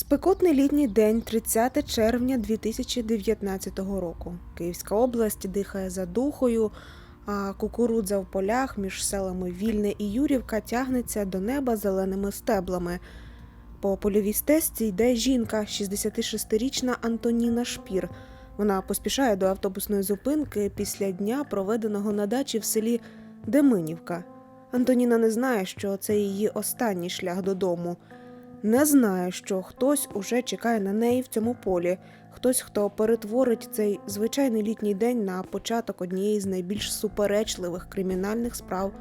Спекотний літній день, 30 червня 2019 року. Київська область дихає задухою, а кукурудза в полях між селами Вільне і Юрівка тягнеться до неба зеленими стеблами. По польовій стежці йде жінка, 66-річна Антоніна Шпір. Вона поспішає до автобусної зупинки після дня, проведеного на дачі в селі Деминівка. Антоніна не знає, що це її останній шлях додому. Не знає, що хтось уже чекає на неї в цьому полі, хтось, хто перетворить цей звичайний літній день на початок однієї з найбільш суперечливих кримінальних справ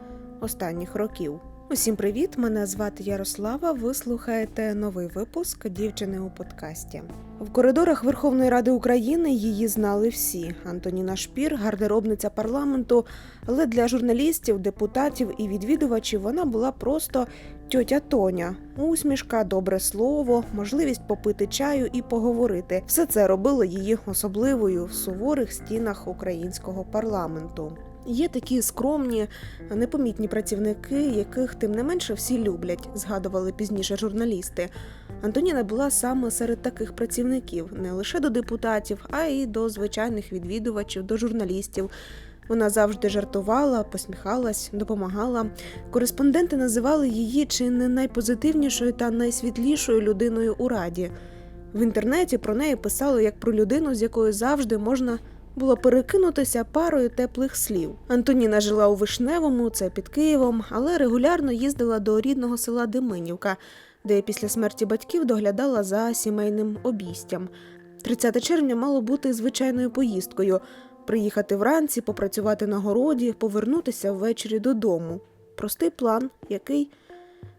останніх років. Усім привіт! Мене звати Ярослава. Ви слухаєте новий випуск дівчини у подкасті. В коридорах Верховної Ради України її знали всі. Антоніна Шпір, гардеробниця парламенту. Але для журналістів, депутатів і відвідувачів вона була просто тьотя Тоня. Усмішка, добре слово, можливість попити чаю і поговорити. Все це робило її особливою в суворих стінах українського парламенту. Є такі скромні, непомітні працівники, яких тим не менше всі люблять, згадували пізніше журналісти. Антоніна була саме серед таких працівників, не лише до депутатів, а й до звичайних відвідувачів, до журналістів. Вона завжди жартувала, посміхалась, допомагала. Кореспонденти називали її чи не найпозитивнішою та найсвітлішою людиною у раді. В інтернеті про неї писали як про людину, з якою завжди можна було перекинутися парою теплих слів. Антоніна жила у Вишневому, це під Києвом, але регулярно їздила до рідного села Деминівка, де після смерті батьків доглядала за сімейним обійстям. 30 червня мало бути звичайною поїздкою приїхати вранці, попрацювати на городі, повернутися ввечері додому. Простий план, який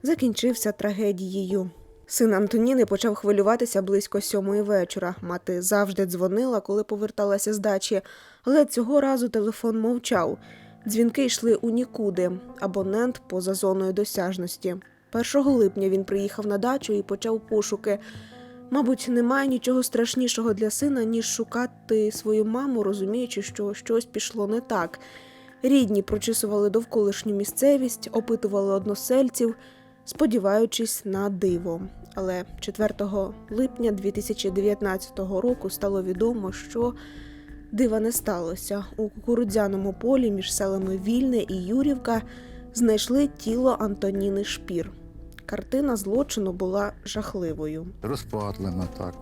закінчився трагедією. Син Антоніни почав хвилюватися близько сьомої вечора. Мати завжди дзвонила, коли поверталася з дачі, але цього разу телефон мовчав. Дзвінки йшли у нікуди. Абонент поза зоною досяжності. 1 липня він приїхав на дачу і почав пошуки. Мабуть, немає нічого страшнішого для сина, ніж шукати свою маму, розуміючи, що щось пішло не так. Рідні прочисували довколишню місцевість, опитували односельців, сподіваючись на диво. Але 4 липня 2019 року стало відомо, що дива не сталося. У кукурудзяному полі між селами Вільне і Юрівка знайшли тіло Антоніни Шпір. Картина злочину була жахливою. Розпатлена так.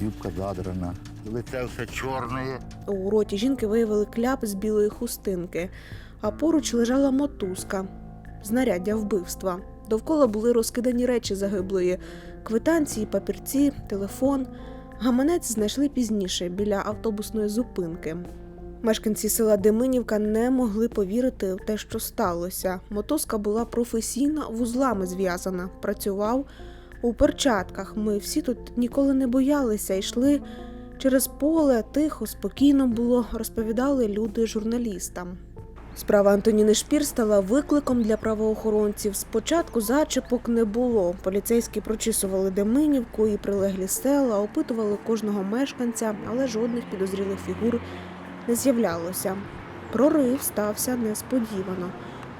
Юбка задрана. Лице все чорне. У роті жінки виявили кляп з білої хустинки, а поруч лежала мотузка, знаряддя вбивства. Довкола були розкидані речі загиблої: квитанції, папірці, телефон. Гаманець знайшли пізніше біля автобусної зупинки. Мешканці села Деминівка не могли повірити в те, що сталося. Мотузка була професійно вузлами зв'язана, працював у перчатках. Ми всі тут ніколи не боялися, йшли через поле, тихо, спокійно було, розповідали люди журналістам. Справа Антоніни Шпір стала викликом для правоохоронців. Спочатку зачіпок не було. Поліцейські прочісували Деминівку і прилеглі села, опитували кожного мешканця, але жодних підозрілих фігур не з'являлося. Прорив стався несподівано.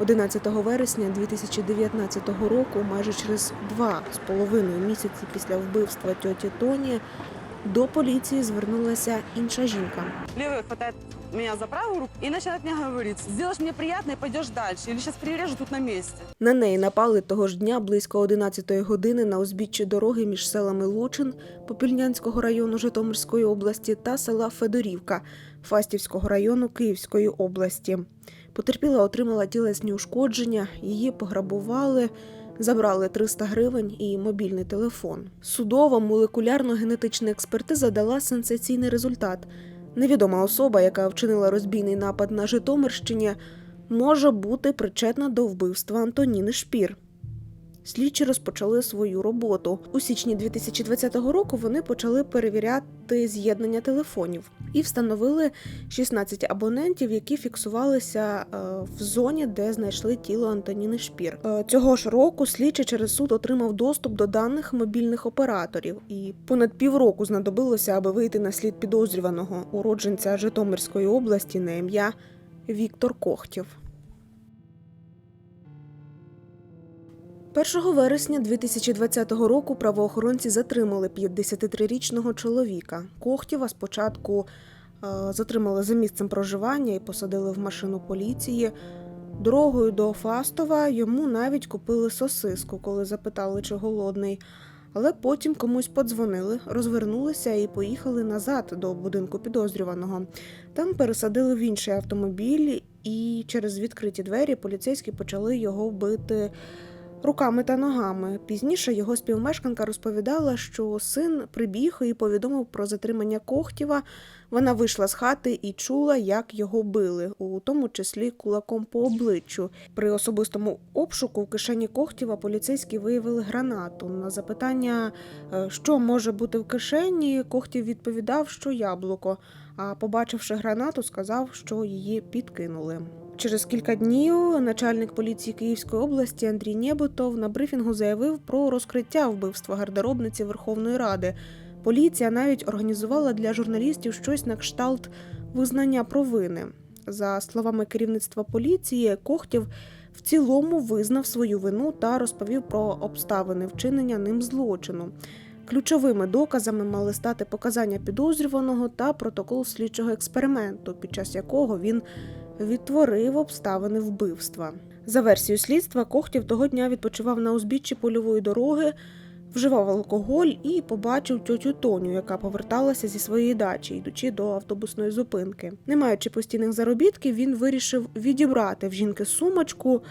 11 вересня 2019 року, майже через два з половиною місяці після вбивства тьоті Тоні, до поліції звернулася інша жінка. Левый хватает меня за правую руку и начинает мне говорить, сделаешь мне приятно и пойдешь дальше, или сейчас перережу тут на месте. На неї напали того ж дня близько 11-ї години на узбіччі дороги між селами Лучин Попільнянського району Житомирської області та села Федорівка Фастівського району Київської області. Потерпіла отримала тілесні ушкодження, її пограбували, забрали 300 гривень і мобільний телефон. Судова молекулярно-генетична експертиза дала сенсаційний результат. Невідома особа, яка вчинила розбійний напад на Житомирщині, може бути причетна до вбивства Антоніни Шпір. Слідчі розпочали свою роботу. У січні 2020 року вони почали перевіряти з'єднання телефонів і встановили 16 абонентів, які фіксувалися е, в зоні, де знайшли тіло Антоніни Шпір. Е, Цього ж року слідчий через суд отримав доступ до даних мобільних операторів, і понад півроку знадобилося, аби вийти на слід підозрюваного уродженця Житомирської області на ім'я Віктор Кохтєв. 1 вересня 2020 року правоохоронці затримали 53-річного чоловіка. Кохтєва спочатку е, затримали за місцем проживання і посадили в машину поліції. Дорогою до Фастова йому навіть купили сосиску, коли запитали, чи голодний. Але потім комусь подзвонили, розвернулися і поїхали назад до будинку підозрюваного. Там пересадили в інший автомобіль, і через відкриті двері поліцейські почали його бити руками та ногами. Пізніше його співмешканка розповідала, що син прибіг і повідомив про затримання Кохтєва. Вона вийшла з хати і чула, як його били, у тому числі кулаком по обличчю. При особистому обшуку в кишені Кохтєва поліцейські виявили гранату. На запитання, е, що може бути в кишені, Кохтєв відповідав, що яблуко. А побачивши гранату, сказав, що її підкинули. Через кілька днів начальник поліції Київської області Андрій Нєбитов на брифінгу заявив про розкриття вбивства гардеробниці Верховної Ради. Поліція навіть організувала для журналістів щось на кшталт визнання провини. За словами керівництва поліції, Кохтєв в цілому визнав свою вину та розповів про обставини вчинення ним злочину. Ключовими доказами мали стати показання підозрюваного та протокол слідчого експерименту, під час якого він відтворив обставини вбивства. За версією слідства, Кохтів того дня відпочивав на узбіччі польової дороги, вживав алкоголь і побачив тьотю Тоню, яка поверталася зі своєї дачі, йдучи до автобусної зупинки. Не маючи постійних заробітків, він вирішив відібрати в жінки сумочку.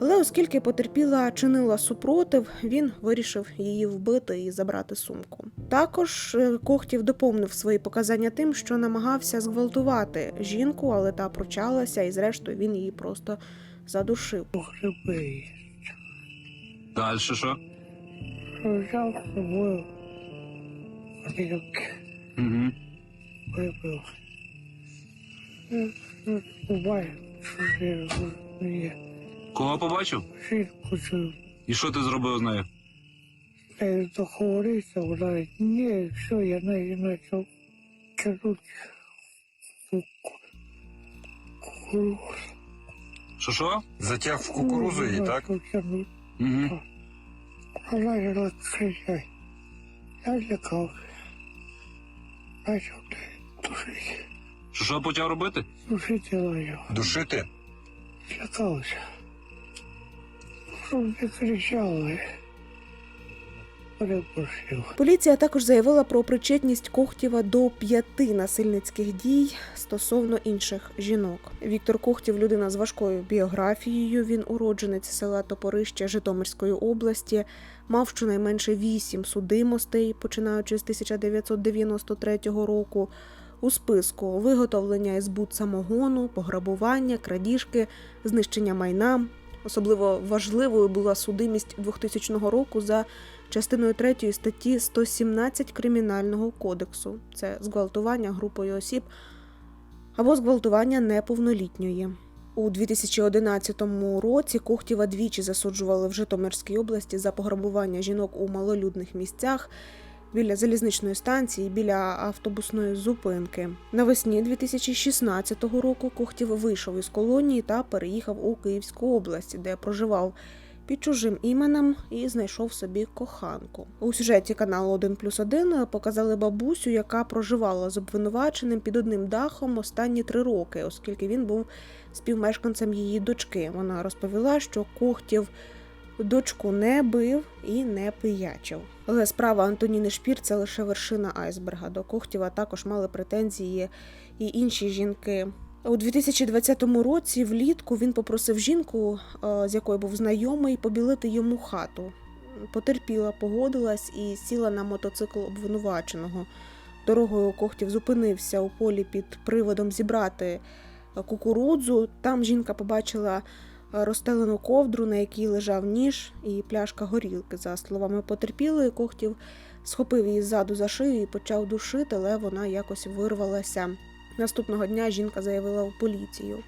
Але оскільки потерпіла чинила супротив, він вирішив її вбити і забрати сумку. Також е, Кохтів доповнив свої показання тим, що намагався зґвалтувати жінку, але та прочалася, і зрештою він її просто задушив. Далі що? Взяв з собою Угу. прибив. Буває, що я мені Кого побачив? жінку цю І що ти зробив з нею? я договорився, вона ні, все, я неї почав тягнути кукурузу. Що що? Затяг в кукурузу її, так? Угу. Вона жила кричать. Я злякався. Почав душити. Що що почав робити? Душити його. Душити? Злякався. Кричали. Поліція також заявила про причетність Кохтєва до п'яти насильницьких дій стосовно інших жінок. Віктор Кохтєв людина з важкою біографією. Він уродженець села Топорище Житомирської області, мав щонайменше вісім судимостей, починаючи з 1993 року. У списку виготовлення і збут самогону, пограбування, крадіжки, знищення майна. Особливо важливою була судимість 2000 року за частиною 3 статті 117 Кримінального кодексу це зґвалтування групою осіб або зґвалтування неповнолітньої. У 2011 році Кохтєва двічі засуджували в Житомирській області за пограбування жінок у малолюдних місцях біля залізничної станції, біля автобусної зупинки. Навесні 2016 року Кохтєв вийшов із колонії та переїхав у Київську область, де проживав під чужим іменем і знайшов собі коханку. У сюжеті каналу 1 плюс 1 показали бабусю, яка проживала з обвинуваченим під одним дахом останні три роки, оскільки він був співмешканцем її дочки. Вона розповіла, що Кохтєв дочку не бив і не пиячив. Але справа Антоніни Шпір це лише вершина айсберга. До Кохтєва також мали претензії і інші жінки. У 2020 році влітку він попросив жінку, е, з якою був знайомий, побілити йому хату. Потерпіла, погодилась і сіла на мотоцикл обвинуваченого. Дорогою Кохтів зупинився у полі під приводом зібрати кукурудзу. Там жінка побачила розстелену ковдру, на якій лежав ніж і пляшка горілки. За словами потерпілої, когтів схопив її ззаду за шию і почав душити, але вона якось вирвалася. Наступного дня жінка заявила в поліцію.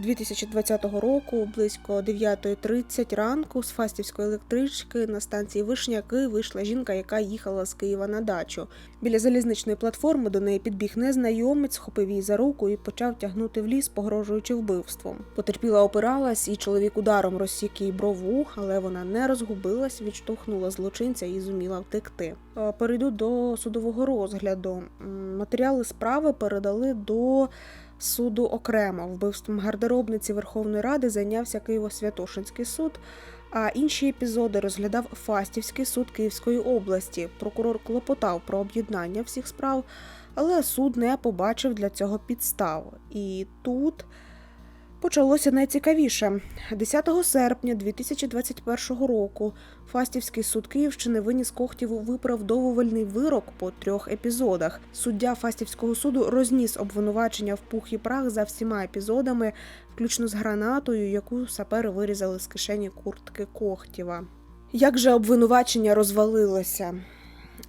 2020 року, близько 9.30 ранку, з фастівської електрички на станції Вишняки вийшла жінка, яка їхала з Києва на дачу. Біля залізничної платформи до неї підбіг незнайомець, схопив її за руку і почав тягнути в ліс, погрожуючи вбивством. Потерпіла опиралась, і чоловік ударом розсік їй брову, але вона не розгубилась, відштовхнула злочинця і зуміла втекти. Е, Перейду до судового розгляду. Матеріали справи передали до суду окремо. Вбивством гардеробниці Верховної Ради зайнявся Києво-Святошинський суд. А інші епізоди розглядав Фастівський суд Київської області. Прокурор клопотав про об'єднання всіх справ, але суд не побачив для цього підстав. І тут почалося найцікавіше. 10 серпня 2021 року Фастівський суд Київщини виніс Кохтєву виправдовувальний вирок по трьох епізодах. Суддя Фастівського суду розніс обвинувачення в пух і прах за всіма епізодами, включно з гранатою, яку сапери вирізали з кишені куртки Кохтєва. Як же обвинувачення розвалилося?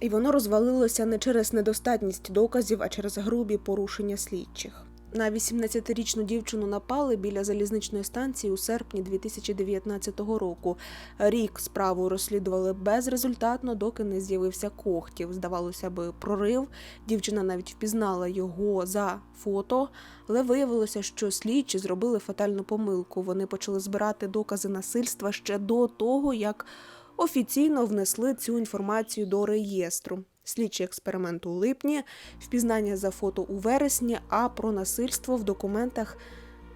І воно розвалилося не через недостатність доказів, а через грубі порушення слідчих. На 18-річну дівчину напали біля залізничної станції у серпні 2019 року. Рік справу розслідували безрезультатно, доки не з'явився Кохтів. Здавалося би, прорив. Дівчина навіть впізнала його за фото, але виявилося, що слідчі зробили фатальну помилку. Вони почали збирати докази насильства ще до того, як офіційно внесли цю інформацію до реєстру. Слідчий експеримент у липні, впізнання за фото у вересні, а про насильство в документах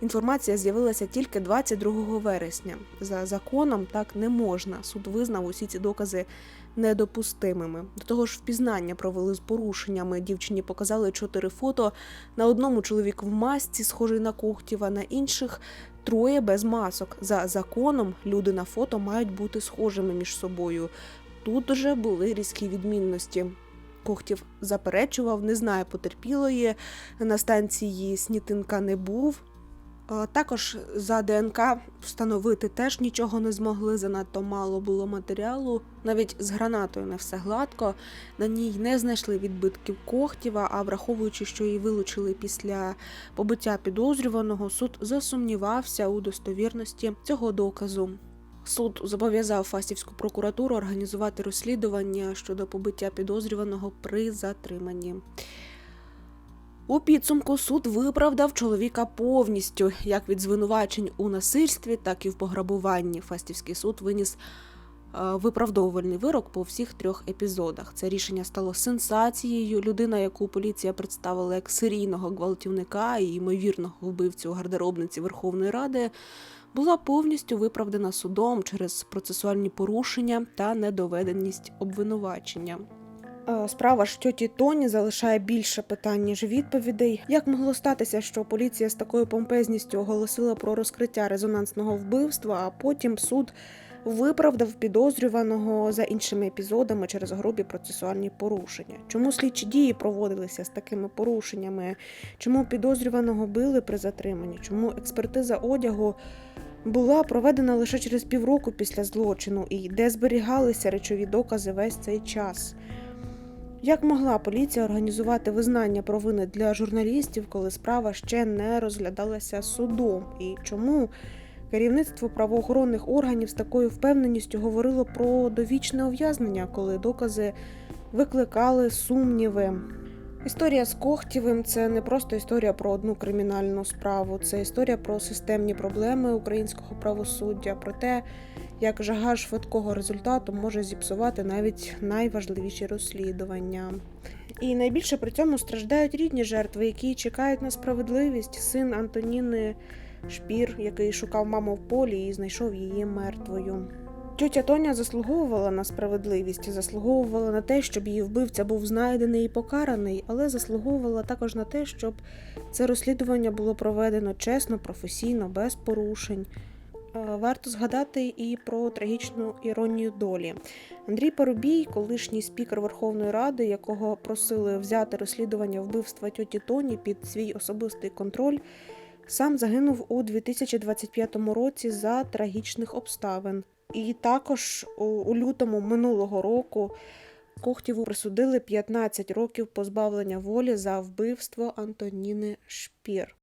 інформація з'явилася тільки 22 вересня. За законом так не можна. Суд визнав усі ці докази недопустимими. До того ж, впізнання провели з порушеннями. Дівчині показали чотири фото. На одному чоловік в масці, схожий на Кохтєва, на інших троє без масок. За законом люди на фото мають бути схожими між собою. Тут же були різкі відмінності. Кохтів заперечував, не знає потерпілої. На станції Снітинка не був. Також за ДНК встановити теж нічого не змогли, занадто мало було матеріалу. Навіть з гранатою не все гладко. На ній не знайшли відбитків Кохтєва, а враховуючи, що її вилучили після побиття підозрюваного, суд засумнівався у достовірності цього доказу. Суд зобов'язав Фастівську прокуратуру організувати розслідування щодо побиття підозрюваного при затриманні. У підсумку суд виправдав чоловіка повністю, як від звинувачень у насильстві, так і в пограбуванні. Фастівський суд виніс е, виправдовувальний вирок по всіх трьох епізодах. Це рішення стало сенсацією. Людина, яку поліція представила як серійного гвалтівника і ймовірного вбивцю гардеробниці Верховної Ради, була повністю виправдана судом через процесуальні порушення та недоведеність обвинувачення. Е, Справа ж тьоті Тоні залишає більше питань, ніж відповідей. Як могло статися, що поліція з такою помпезністю оголосила про розкриття резонансного вбивства, а потім суд виправдав підозрюваного за іншими епізодами через грубі процесуальні порушення? Чому слідчі дії проводилися з такими порушеннями? Чому підозрюваного били при затриманні? Чому експертиза одягу була проведена лише через півроку після злочину, і де зберігалися речові докази весь цей час? Як могла поліція організувати визнання провини для журналістів, коли справа ще не розглядалася судом? І чому керівництво правоохоронних органів з такою впевненістю говорило про довічне ув'язнення, коли докази викликали сумніви? Історія з Кохтєвим це не просто історія про одну кримінальну справу, це історія про системні проблеми українського правосуддя, про те, як жага швидкого результату може зіпсувати навіть найважливіші розслідування. І найбільше при цьому страждають рідні жертви, які чекають на справедливість. Син Антоніни Шпір, який шукав маму в полі і знайшов її мертвою. Тьотя Тоня заслуговувала на справедливість, заслуговувала на те, щоб її вбивця був знайдений і покараний, але заслуговувала також на те, щоб це розслідування було проведено чесно, професійно, без порушень. Е, Варто згадати і про трагічну іронію долі. Андрій Парубій, колишній спікер Верховної Ради, якого просили взяти розслідування вбивства тьоті Тоні під свій особистий контроль, сам загинув у 2025 році за трагічних обставин. І також у- лютому минулого року Кохтєву присудили 15 років позбавлення волі за вбивство Антоніни Шпір.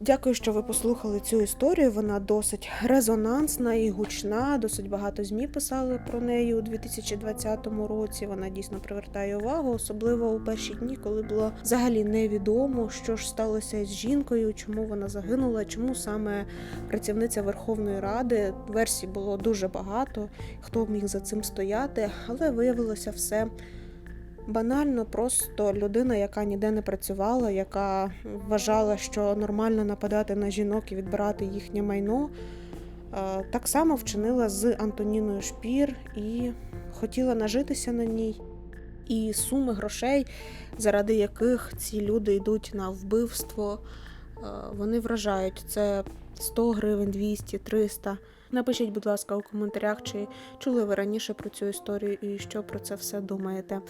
Дякую, що ви послухали цю історію. Вона досить резонансна і гучна. Досить багато змі писали про неї у 2020 році. Вона дійсно привертає увагу, особливо у перші дні, коли було взагалі невідомо, що ж сталося з жінкою, чому вона загинула, чому саме працівниця Верховної Ради. Версій було дуже багато, хто міг за цим стояти, але виявилося все банально, просто людина, яка ніде не працювала, яка вважала, що нормально нападати на жінок і відбирати їхнє майно. е, Так само вчинила з Антоніною Шпір і хотіла нажитися на ній. І суми грошей, заради яких ці люди йдуть на вбивство, е, вони вражають. Це 100 гривень, 200, 300. Напишіть, будь ласка, у коментарях, чи чули ви раніше про цю історію і що про це все думаєте.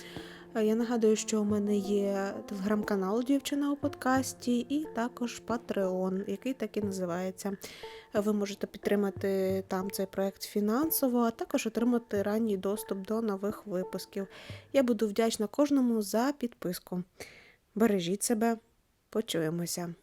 Е, Я нагадую, що у мене є телеграм-канал Дівчина у подкасті, і також Patreon, який так і називається. Ви можете підтримати там цей проект фінансово, а також отримати ранній доступ до нових випусків. Я буду вдячна кожному за підписку. Бережіть себе, почуємося.